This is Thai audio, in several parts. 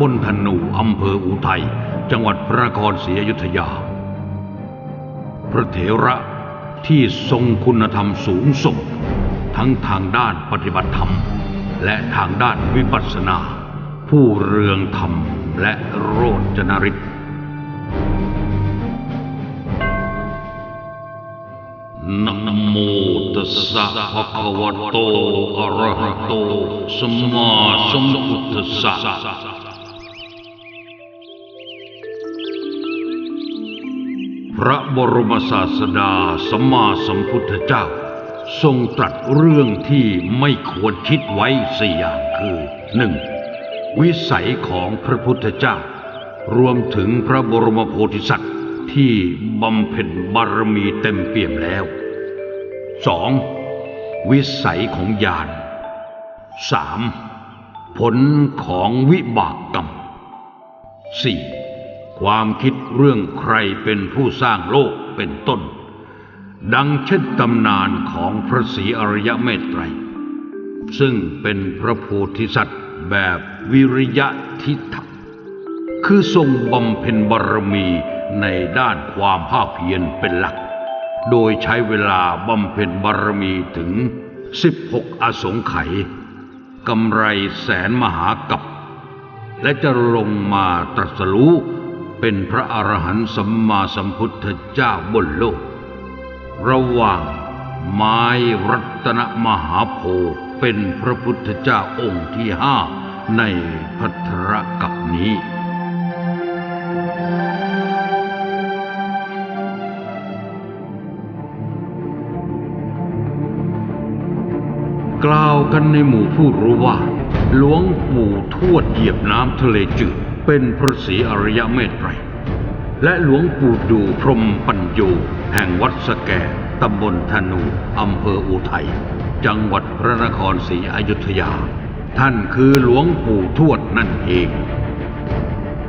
บลธนูอำเภออุทัย จังหวัดพระนครศรีอยุธยา พระเถระที่ทรงคุณธรรมสูงส่ง ทั้งทางด้านปฏิบัติธรรม และทางด้านวิปัสสนา ผู้เรืองธรรมและโรจนฤทธิ์นะโมตัสสะภะคะวะโต อะระหะโต สัมมาสัมพุทธัสสะ พระบรมศาสดาสัมมาสัมพุทธเจ้า ทรงตรัสเรื่องที่ไม่ควรคิดไว้สี่อย่างคือ 1. วิสัยของพระพุทธเจ้า รวมถึงพระบรมโพธิสัตว์ที่บำเพ็ญบารมีเต็มเปี่ยมแล้ว 2. วิสัยของญาณ 3. ผลของวิบากกรรม 4. ความคิดเรื่องใครเป็นผู้สร้างโลกเป็นต้น ดังเช่นตำนานของพระศรีอริยเมตไตร ซึ่งเป็นพระโพธิสัตว์แบบวิริยะทิฏฐะคือทรงบำเพ็ญบารมีในด้านความภาคเพียรเป็นหลัก โดยใช้เวลาบำเพ็ญบารมีถึง 16 อสงไขยกำไรแสนมหากับ และจะลงมาตรัสรู้ เป็นพระอรหันต์สัมมาสัมพุทธเจ้าบนโลก ระหว่างไม้รัตนมหาโพธิ์เป็นพระพุทธเจ้าองค์ที่ห้าในพัทธรกับนี้ กล่าวกันในหมู่ผู้รู้ว่า หลวงปู่ทวดเหยียบน้ำทะเลจืด เป็นพระศรีอริยเมตไตร และหลวงปู่ดูพรหมปัญโยแห่งวัดสแก่ตำบลธนูอำเภออุทัย จังหวัดพระนครศรีอยุธยา ท่านคือหลวงปู่ทวดนั่นเอง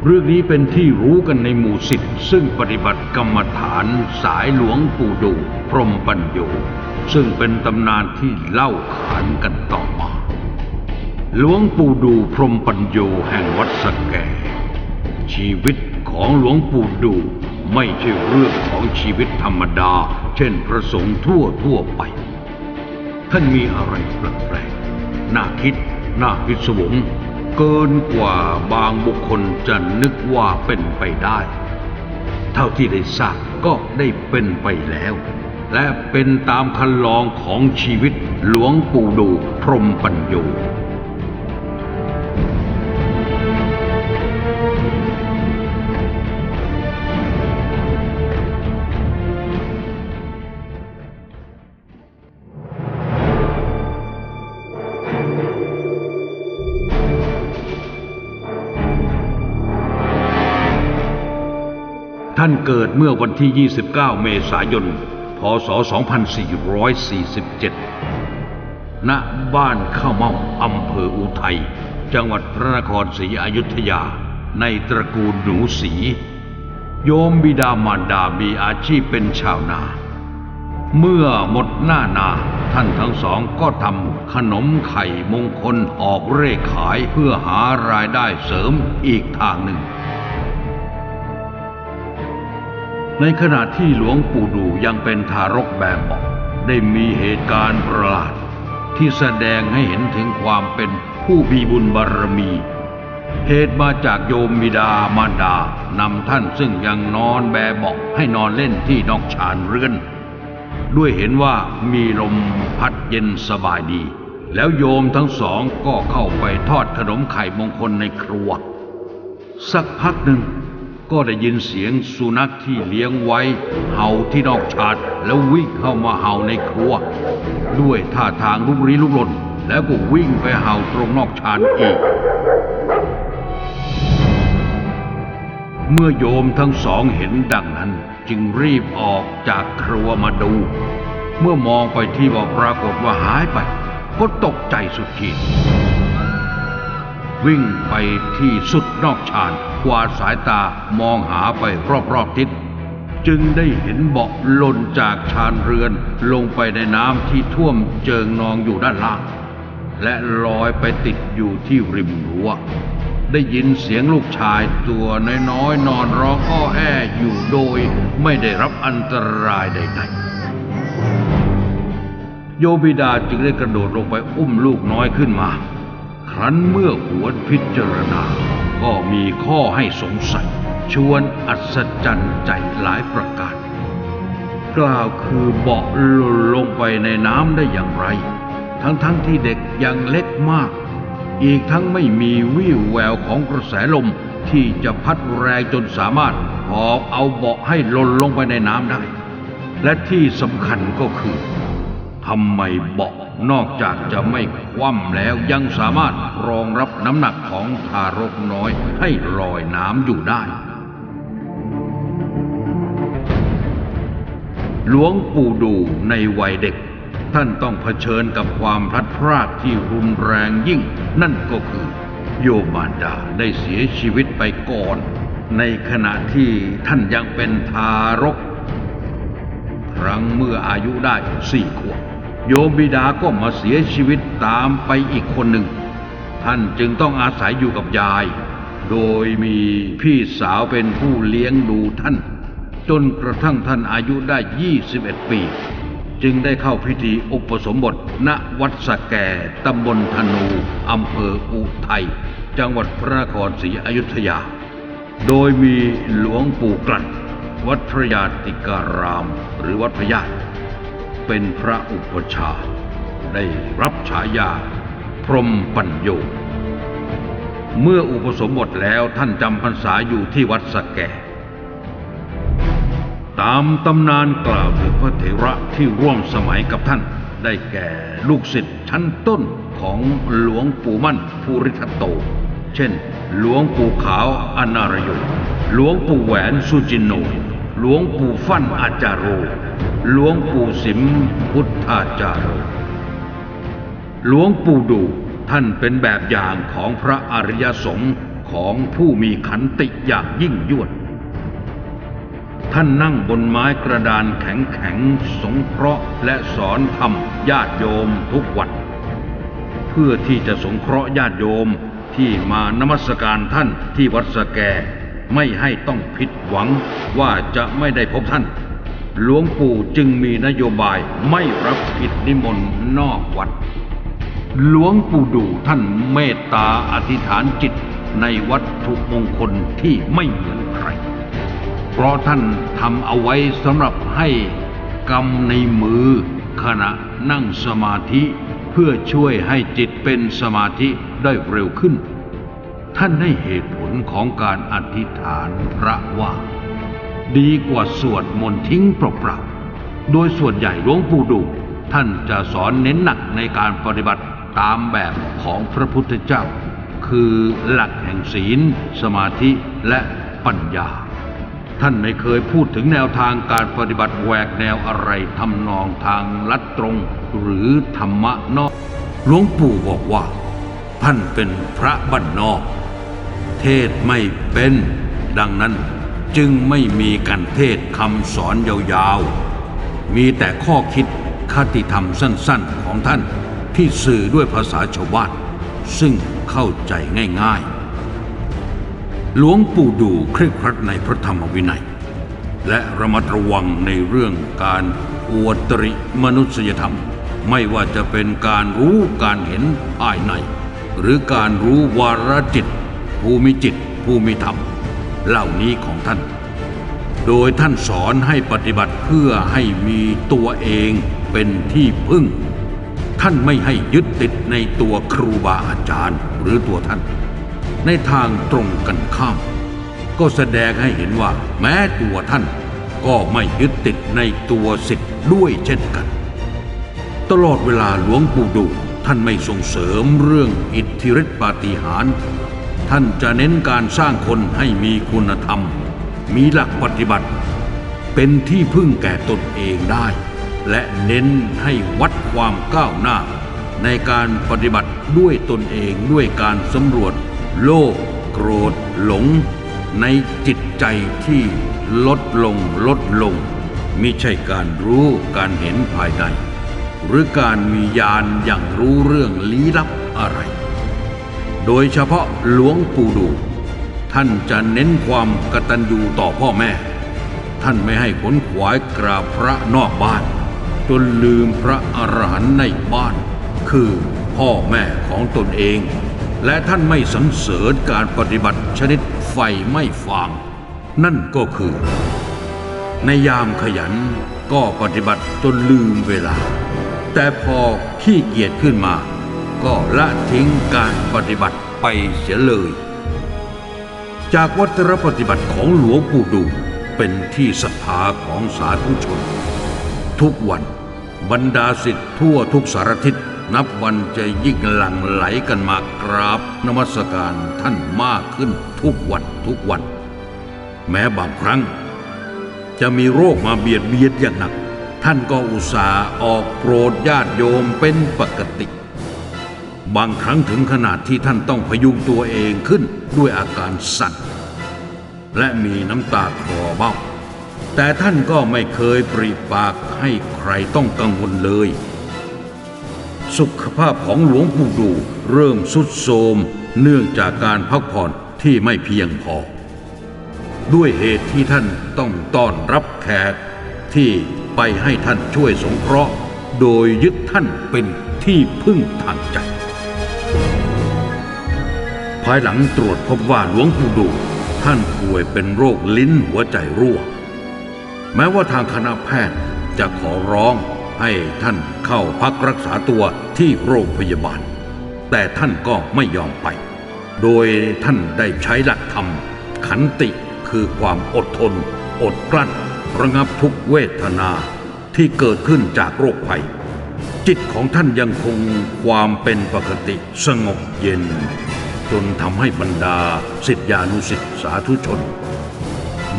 เรื่องนี้เป็นที่รู้กันในหมู่สิทธิ์ซึ่งปฏิบัติกรรมฐานสายหลวงปู่ดูพรหมปัญโยซึ่งเป็นตำนานที่เล่าขานกันต่อมา หลวงปู่ดูพรมปัญโยแห่งวัดสแก่ชีวิตของหลวงปู่ดูไม่ใช่เรื่องของชีวิตธรรมดา เช่นพระสงฆ์ทั่วทั่วไป ท่านมีอะไรแปลกๆน่าคิดน่าพิศวงเกินกว่าบางบุคคลจะนึกว่าเป็นไปได้ เท่าที่ได้ทราบก็ได้เป็นไปแล้ว และเป็นตามคันลองของชีวิตหลวงปู่ดูพรมปัญโยานเกิดเมื่อวันที่ 29 เมษายน พศ 2447 ณ บ้านข้าวเม่าอำเภออุทัย จังหวัดพระนครศรีอยุธยา ในตระกูลหนูสี โยมบิดามารดามีอาชีพเป็นชาวนา เมื่อหมดหน้านาท่านทั้งสองก็ทำขนมไข่มงคลออกเร่ขายเพื่อหารายได้เสริมอีกทางหนึ่ง ในขณะที่หลวงปู่ดูยังเป็นทารกแบบบอกได้มีเหตุการณ์ประหลาด ที่แสดงให้เห็นถึงความเป็นผู้มีบุญบารมี เหตุมาจากโยมบิดามารดานำท่านซึ่งยังนอนแบเบอกให้นอนเล่นที่นอกชานเรือน ด้วยเห็นว่ามีลมพัดเย็นสบายดี แล้วโยมทั้งสองก็เข้าไปทอดขนมไข่มงคลในครัว สักพักหนึ่ง ก็ได้ยินเสียงสุนัขที่เลี้ยงไว้ เห่าที่นอกชาดแล้ววิ่งเข้ามาเห่าในครัว ด้วยท่าทางลุกลี้ลุกลนแล้วก็วิ่งไปเห่าตรงนอกชานอีก เมื่อโยมทั้งสองเห็นดังนั้นจึงรีบออกจากครัวมาดู เมื่อมองไปที่ว่าปรากฏว่าหายไป ก็ตกใจสุดขีด วิ่งไปที่สุดนอกชานกวาดสายตามองหาไปรอบๆทิศจึงได้เห็นเบาะหล่นจากชานเรือนลงไปในน้ำที่ท่วมเจิงนองอยู่ด้านล่าง และลอยไปติดอยู่ที่ริมรั้วได้ยินเสียงลูกชายตัวน้อยๆนอนร้องอ้อแออยู่โดยไม่ได้รับอันตรายใดๆโยบิดาจึงได้กระโดดลงไปอุ้มลูกน้อยขึ้นมา ครั้นเมื่อหวนพิจารณา ก็มีข้อให้สงสัย ชวนอัศจรรย์ใจหลายประการ กล่าวคือเบาะหล่นลงไปในน้ำได้อย่างไร ทั้งๆทที่เด็กยังเล็กมาก อีกทั้งไม่มีวี่แววของกระแสลมที่จะพัดแรงจนสามารถหอบเอาเบาะให้หล่นลงไปในน้ำได้ และที่สำคัญก็คือทำไมเบาะ นอกจากจะไม่คว่ำแล้วยังสามารถรองรับน้ำหนักของทารกน้อยให้ลอยน้ำอยู่ได้ หลวงปู่ดูในวัยเด็ก ท่านต้องเผชิญกับความพลัดพรากที่รุนแรงยิ่ง นั่นก็คือ โยมารดาได้เสียชีวิตไปก่อน ในขณะที่ท่านยังเป็นทารก ครั้งเมื่ออายุได้สี่ขวบ โยมบิดาก็มาเสียชีวิตตามไปอีกคนหนึ่ง ท่านจึงต้องอาศัยอยู่กับยาย โดยมีพี่สาวเป็นผู้เลี้ยงดูท่าน จนกระทั่งท่านอายุได้ 21 ปี จึงได้เข้าพิธีอุปสมบท ณวัดสะแก่ตำบลธนูอำเภออุทัยจังหวัดพระนครศรีอยุธยา โดยมีหลวงปู่กลั่นวัดพระยาติการามหรือวัดพระญาติ เป็นพระอุปชา ได้รับฉายา พรหมปัญโย เมื่ออุปสมบทแล้วท่านจำพรรษาอยู่ที่วัดสแก่ ตามตำนานกล่าวถึงพระเถระที่ร่วมสมัยกับท่านได้แก่ลูกศิษย์ชั้นต้นของหลวงปู่มั่นภูริทัตโต เช่น หลวงปู่ขาวอนารโยหลวงปู่แหวนสุจินโน หลวงปู่ฟั่นอาจารโร หลวงปู่สิมพุทธาจารโรหลวงปู่ดูท่านเป็นแบบอย่างของพระอริยสงฆ์ของผู้มีขันติอย่างยิ่งยวด ท่านนั่งบนไม้กระดานแข็งๆสงเคราะห์และสอนธรรมญาติโยมทุกวัน เพื่อที่จะสงเคราะห์ญาติโยมที่มานมัสการท่านที่วัดสะแก ไม่ให้ต้องผิดหวังว่าจะไม่ได้พบท่าน หลวงปู่จึงมีนโยบายไม่รับกิจนิมนต์นอกวัด หลวงปู่ดูท่านเมตตาอธิษฐานจิตในวัตถุมงคลที่ไม่เหมือนใคร เพราะท่านทำเอาไว้สำหรับให้กำในมือขณะนั่งสมาธิเพื่อช่วยให้จิตเป็นสมาธิได้เร็วขึ้น ท่านให้เหตุผลของการอธิษฐานพระว่า ดีกว่าสวดมนต์ทิ้งเปล่าๆ โดยส่วนใหญ่หลวงปู่ดูท่านจะสอนเน้นหนักในการปฏิบัติตามแบบของพระพุทธเจ้า คือหลักแห่งศีล สมาธิและปัญญา ท่านไม่เคยพูดถึงแนวทางการปฏิบัติแหวกแนวอะไรทำนองทางลัดตรง หรือธรรมะนอกหลวงปู่บอกว่า ท่านเป็นพระบ้านนอก เทศไม่เป็นดังนั้น จึงไม่มีการเทศคำสอนยาวๆ มีแต่ข้อคิดคติธรรมสั้นๆของท่านที่สื่อด้วยภาษาชาวบ้านซึ่งเข้าใจง่ายๆ หลวงปู่ดูเคร่งครัดในพระธรรมวินัย และระมัดระวังในเรื่องการอวดตริมนุษยธรรม ไม่ว่าจะเป็นการรู้การเห็นภายใน หรือการรู้วาระจิต ภูมิจิต ภูมิธรรม เหล่านี้ของท่าน โดยท่านสอนให้ปฏิบัติเพื่อให้มีตัวเองเป็นที่พึ่ง ท่านไม่ให้ยึดติดในตัวครูบาอาจารย์หรือตัวท่าน ในทางตรงกันข้าม ก็แสดงให้เห็นว่าแม้ตัวท่านก็ไม่ยึดติดในตัวสิทธิ์ด้วยเช่นกัน ตลอดเวลาหลวงปู่ดูท่านไม่ส่งเสริมเรื่องอิทธิฤทธิปาฏิหาริย์ ท่านจะเน้นการสร้างคนให้มีคุณธรรม มีหลักปฏิบัติ เป็นที่พึ่งแก่ตนเองได้ และเน้นให้วัดความก้าวหน้า ในการปฏิบัติด้วยตนเองด้วยการสำรวจ โลภโกรธ หลง ในจิตใจที่ลดลงลดลงมิใช่การรู้การเห็นภายในหรือการมีญาณอย่างรู้เรื่องลี้ลับอะไร โดยเฉพาะหลวงปู่ดู ท่านจะเน้นความกตัญญูต่อพ่อแม่ ท่านไม่ให้ขนขวายกราบพระนอกบ้าน จนลืมพระอรหันต์ในบ้าน คือพ่อแม่ของตนเอง และท่านไม่สรรเสริญการปฏิบัติชนิดไฟไม่ฟาง นั่นก็คือ ในยามขยันก็ปฏิบัติจนลืมเวลา แต่พอขี้เกียจขึ้นมา ก็ละทิ้งการปฏิบัติไปเสียเลย จากวัตรปฏิบัติของหลวงปู่ดูเป็นที่ศรัทธาของสาธุชน ทุกวันบรรดาสิทธิ์ทั่วทุกสารทิศนับวันจะยิ่งหลั่งไหลกันมากราบนมัสการท่านมากขึ้นทุกวันทุกวัน แม้บางครั้ง จะมีโรคมาเบียดเบียนอย่างหนัก ท่านก็อุตส่าห์ออกโปรดญาติโยมเป็นปกติ บางครั้งถึงขนาดที่ท่านต้องพยุงตัวเองขึ้นด้วยอาการสั่นและมีน้ำตาคลอเบ้า แต่ท่านก็ไม่เคยปริปากให้ใครต้องกังวลเลย สุขภาพของหลวงปู่ดูเริ่มสุดโทมเนื่องจากการพักผ่อนที่ไม่เพียงพอ ด้วยเหตุที่ท่านต้องต้อนรับแขกที่ไปให้ท่านช่วยสงเคราะห์ โดยยึดท่านเป็นที่พึ่งทางใจายหลังตรวจพบว่าหลวงปู่ดูท่านป่วยเป็นโรคลิ้นหัวใจรั่ว แม้ว่าทางคณะแพทย์จะขอร้องให้ท่านเข้าพักรักษาตัวที่โรงพยาบาล แต่ท่านก็ไม่ยอมไป โดยท่านได้ใช้หลักธรรม ขันติคือความอดทน อดกลั้น ระงับทุกเวทนาที่เกิดขึ้นจากโรคภัย จิตของท่านยังคงความเป็นปกติสงบเย็น จนทำให้บรรดาสิทธานุสิทธิสาธุชน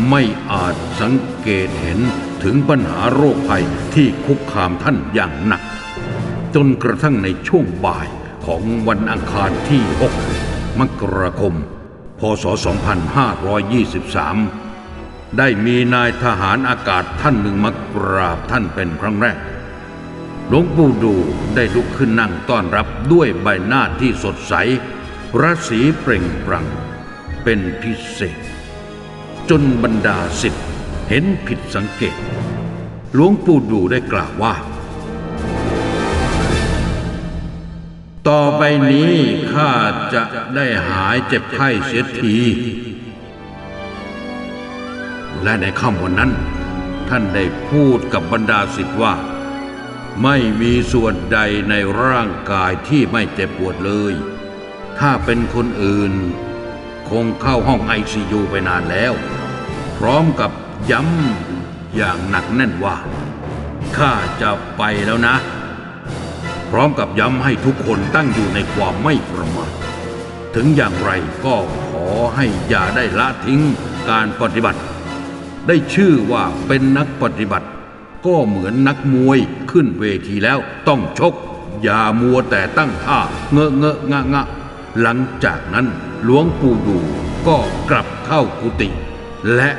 ไม่อาจสังเกตเห็นถึงปัญหาโรคภัยที่คุกคามท่านอย่างหนัก จนกระทั่งในช่วงบ่ายของวันอังคารที่ 6 มกราคม พศ 2523 ได้มีนายทหารอากาศท่านหนึ่งมากราบท่านเป็นครั้งแรกหลวงปู่ดูได้ลุกขึ้นนั่งต้อนรับด้วยใบหน้าที่สดใส ราศีเปล่งปลั่งเป็นพิเศษ จนบรรดาสิทธิ์เห็นผิดสังเกต หลวงปู่ดูได้กล่าวว่า ต่อไปนี้ข้าจะได้หายเจ็บไข้เสียที และในค่ำวันนั้น ท่านได้พูดกับบรรดาสิทธิ์ว่า ไม่มีส่วนใดในร่างกายที่ไม่เจ็บปวดเลย ถ้าเป็นคนอื่น คงเข้าห้องไอซียูไปนานแล้ว พร้อมกับย้ำอย่างหนักแน่นว่า ข้าจะไปแล้วนะ พร้อมกับย้ำให้ทุกคนตั้งอยู่ในความไม่ประมาทถึงอย่างไรก็ขอให้อย่าได้ละทิ้งการปฏิบัติ ได้ชื่อว่าเป็นนักปฏิบัติ ก็เหมือนนักมวยขึ้นเวทีแล้วต้องชก อย่ามัวแต่ตั้งท่าเงอะเงอะงะงะ หลังจากนั้นหลวงปู่ดูก็กลับเข้ากุฏิและ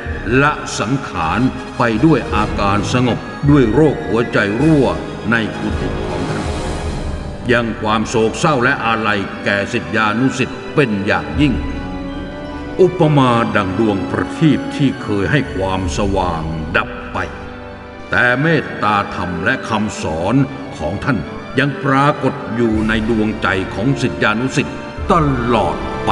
ละสังขารไปด้วยอาการสงบด้วยโรคหัวใจรั่วในกุฏิของท่านยังความโศกเศร้าและอาลัยแก่สิทธิานุสิทธิ์เป็นอย่างยิ่ง อุปมาดังดวงประทีปที่เคยให้ความสว่างดับไป แต่เมตตาธรรมและคำสอนของท่านยังปรากฏอยู่ในดวงใจของสิทธิานุสิทธิ์ ตลอดไป